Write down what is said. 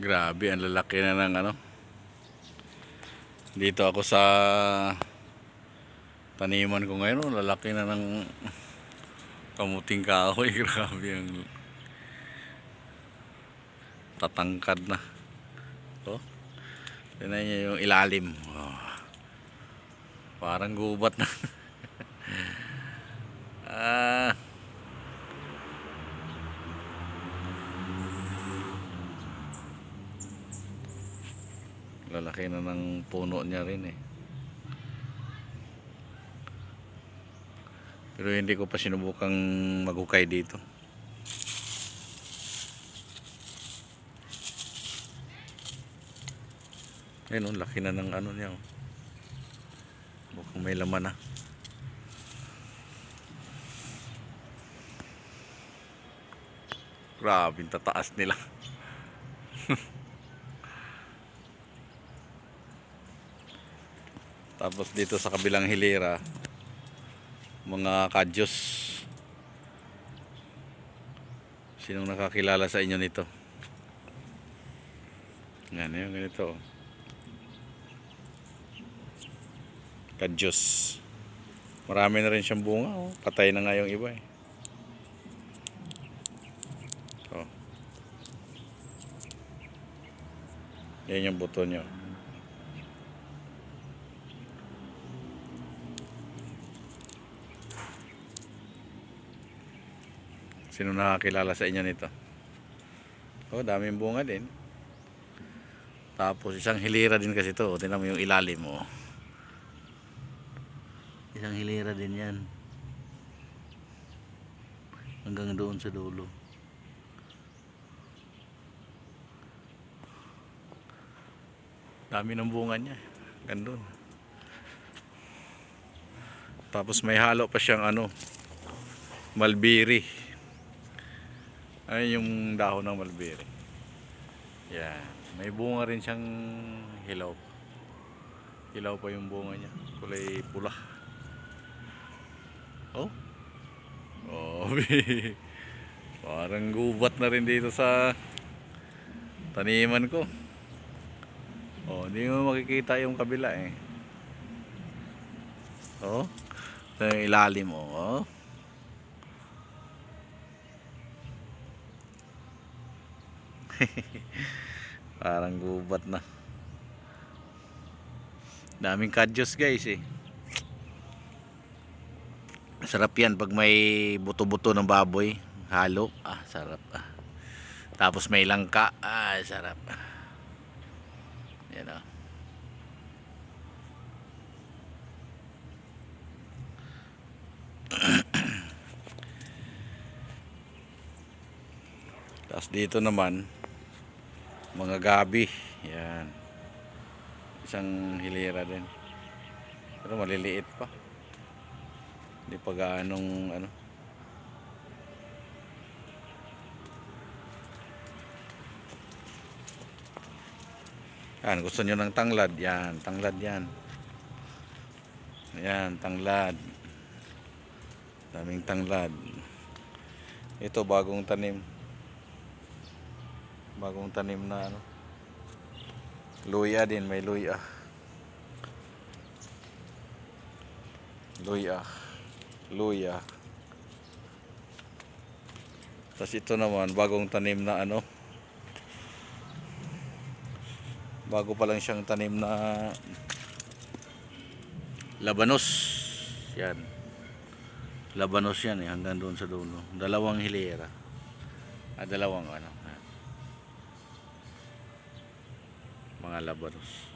Grabe, ang lalaki na ng ano. Dito ako sa taniman ko ngayon, lalaki na ng kamuting kahoy. Grabe ang tatangkad na. Oh. Tingnan niyo yung ilalim. Oh. Parang gubat na. ah. Lalaki na ng puno niya rin eh. Pero hindi ko pa sinubukang maghukay dito. Ayun, oh, laki na ng ano niya. oh. Mukhang may laman na. Grabe, ang tataas nila. Tapos dito sa kabilang hilera, mga kadyos. Sinong nakakilala sa inyo nito? Yan, yung ganito. oh. Kadyos. Marami na rin siyang bunga. Oh. Patay na nga yung iba eh. Oh. Yan yung buto niyo. Sino nakakilala sa inyo nito? Oh, daming bunga din. Tapos isang hilira din kasi to. Tingnan mo yung ilalim mo. Isang hilira din yan. Hanggang doon sa dulo. Dami ng bunga niya. Gandun. Tapos may halo pa siyang ano, malbiri. Ay yung dahon ng malbiri. Yan. May bunga rin siyang hilaw. Hilaw pa yung bunga niya. Kulay pula. Oh. Oh, parang gubat na rin dito sa taniman ko. Oh, hindi mo makikita yung kabila eh. Oh. Yung ilalim mo. Oh. Parang gubat na. Daming kadyos guys eh. Sarap yan pag may buto-buto ng baboy. Halo. Ah, sarap. Ah. Tapos may langka. Ah, sarap. Yan ah. Tapos dito naman, mga gabi. Yan. Isang hilera din. Pero maliliit pa. Hindi pa gaanong ano. Yan, gusto nyo ng tanglad. Yan, tanglad yan. Yan, tanglad. Daming tanglad. Ito, bagong tanim. Bagong tanim na ano. Luya din, may luya. Luya. Luya. Tapos ito naman, bagong tanim na ano. Bago pa lang siyang tanim na labanos. Yan. Labanos yan eh, hanggang doon sa dulo. Dalawang hilera. Ah, dalawang ano. Mga labanos.